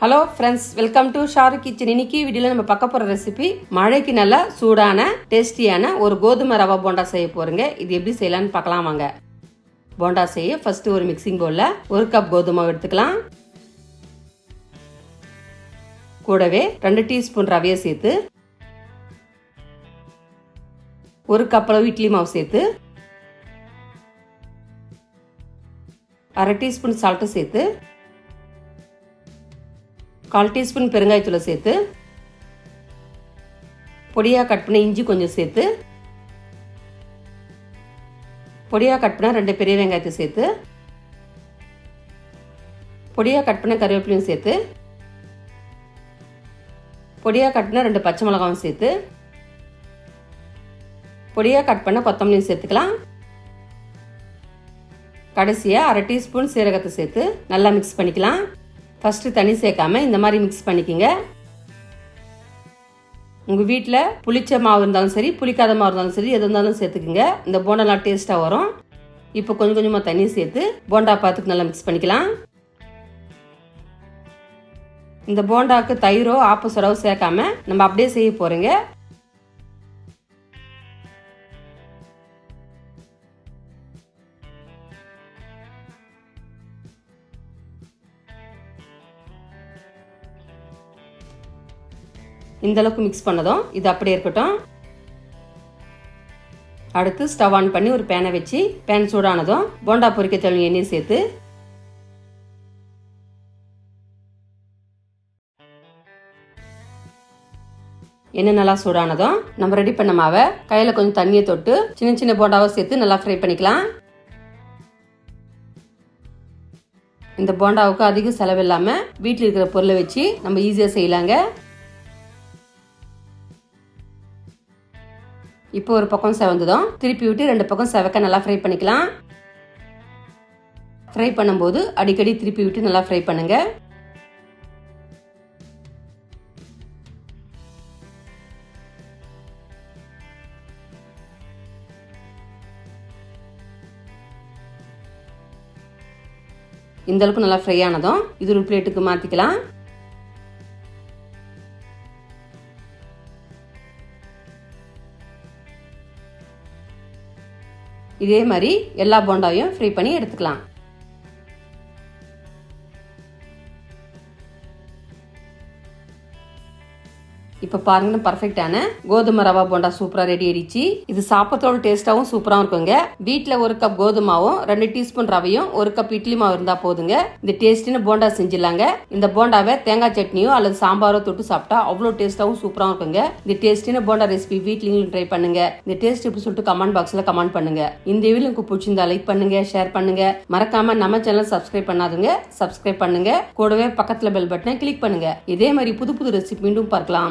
Hello friends welcome to Sharu kitchen இன்னைக்கு வீடியோவில் நம்ம பார்க்க போகிற ரெசிபி மழைக்கு நல்லா சூடான டேஸ்டியான ஒரு கோதுமை ரவா போண்டா செய்ய போகிறோங்க இது எப்படி செய்யலாம்னு பார்க்கலாம் வாங்க. போண்டா செய்ய ஃபஸ்ட்டு ஒரு மிக்சிங் பவுலில் ஒரு கப் கோதுமை எடுத்துக்கலாம். கூடவே ரெண்டு டீஸ்பூன் ரவையை சேர்த்து ஒரு கப் அளவு இட்லி மாவு சேர்த்து அரை டீஸ்பூன் சால்ட்டு சேர்த்து கால் டீஸ்பூன் பெருங்காயத்தூளை சேர்த்து பொடியாக கட் பண்ண இஞ்சி கொஞ்சம் சேர்த்து பொடியாக கட் பண்ண ரெண்டு பெரிய வெங்காயத்தை சேர்த்து பொடியாக கட் பண்ண கருவேப்பிலையும் சேர்த்து பொடியாக கட் பண்ண ரெண்டு பச்சை மிளகாவும் சேர்த்து பொடியாக கட் பண்ண கொத்தமல்லியும் சேர்த்துக்கலாம். கடைசியாக அரை டீஸ்பூன் சீரகத்தை சேர்த்து நல்லா மிக்ஸ் பண்ணிக்கலாம். ஃபஸ்ட்டு தண்ணி சேர்க்காம இந்த மாதிரி மிக்ஸ் பண்ணிக்கிங்க. உங்கள் வீட்டில் புளிச்ச மாவு இருந்தாலும் சரி புளிக்காத மாவு இருந்தாலும் சரி எது இருந்தாலும் சேர்த்துக்குங்க. இந்த போண்டாலாம் டேஸ்ட்டாக வரும். இப்போ கொஞ்சம் கொஞ்சமாக தண்ணி சேர்த்து போண்டா பாத்துக்கு நல்லா மிக்ஸ் பண்ணிக்கலாம். இந்த போண்டாவுக்கு தயிரோ ஆப்பு சொரவோ சேர்க்காம நம்ம அப்படியே செய்ய போகிறோங்க இந்தளவுக்கு மிக்ஸ் பண்ணதும் இது அப்படியே இருக்கட்டும். அடுத்து ஸ்டவ் ஆன் பண்ணி ஒரு பேனை வச்சு பேன் சூடானதும் போண்டா பொரிக்க தேவையான எண்ணெய் சேர்த்து. எண்ணெய் நல்லா சூடானதும் நம்ம ரெடி பண்ண மாவை கையில் கொஞ்சம் தண்ணியை தொட்டு சின்ன சின்ன போண்டாவை சேர்த்து நல்லா ஃப்ரை பண்ணிக்கலாம். இந்த போண்டாவுக்கு அதிக செலவில்லாமல் வீட்டில் இருக்கிற பொருளை வச்சு நம்ம ஈஸியாக செய்யலாங்க. இப்போ ஒரு பக்கம் செவந்ததும் திருப்பி விட்டு ரெண்டு பக்கம் செவக்க நல்லா ஃப்ரை பண்ணிக்கலாம். ஃப்ரை பண்ணும்போது அடிக்கடி திருப்பி விட்டு நல்லா ஃப்ரை பண்ணுங்க. இந்த அளவுக்கு நல்லா ஃப்ரை ஆனதும் இது ஒரு பிளேட்டுக்கு மாற்றிக்கலாம் இதே மாதிரி எல்லா போண்டாவையும் ஃப்ரை பண்ணி எடுத்துக்கலாம். இப்போ பாருங்க பர்ஃபெக்டான கோதுமை ரவா போண்டா சூப்பராக ரெடி ஆயிடுச்சு. இது சாப்பிட்றதோட டேஸ்ட்டாகவும் சூப்பராகவும் இருக்குங்க. வீட்டில் ஒரு கப் கோதுமாவும் ரெண்டு டீஸ்பூன் ரவையும் ஒரு கப் இட்லி மாவு இருந்தால் போதுங்க. இந்த டேஸ்டின்னு போண்டா செஞ்சிடலாங்க. இந்த போண்டாவை தேங்காய் சட்னியோ அல்லது சாம்பாரோ தொட்டு சாப்பிட்டா அவ்வளோ டேஸ்ட்டாகவும் சூப்பராகவும் இருக்குங்க. இந்த டேஸ்டின்னு போண்டா ரெசிபி வீட்லேயும் ட்ரை பண்ணுங்க. இந்த டேஸ்ட் எப்படி சொல்லிட்டு கமெண்ட் பாக்ஸில் கமெண்ட் பண்ணுங்க. இந்த வீடியோ உங்களுக்கு பிடிச்சிருந்தா லைக் பண்ணுங்க ஷேர் பண்ணுங்க. மறக்காம நம்ம சேனல் சப்ஸ்கிரைப் பண்ணாதுங்க. சப்ஸ்கிரைப் பண்ணுங்க. கூடவே பக்கத்தில் பெல் பட்டனை கிளிக் பண்ணுங்க. இதே மாதிரி புது புது ரெசிபி மீண்டும் பார்க்கலாம்.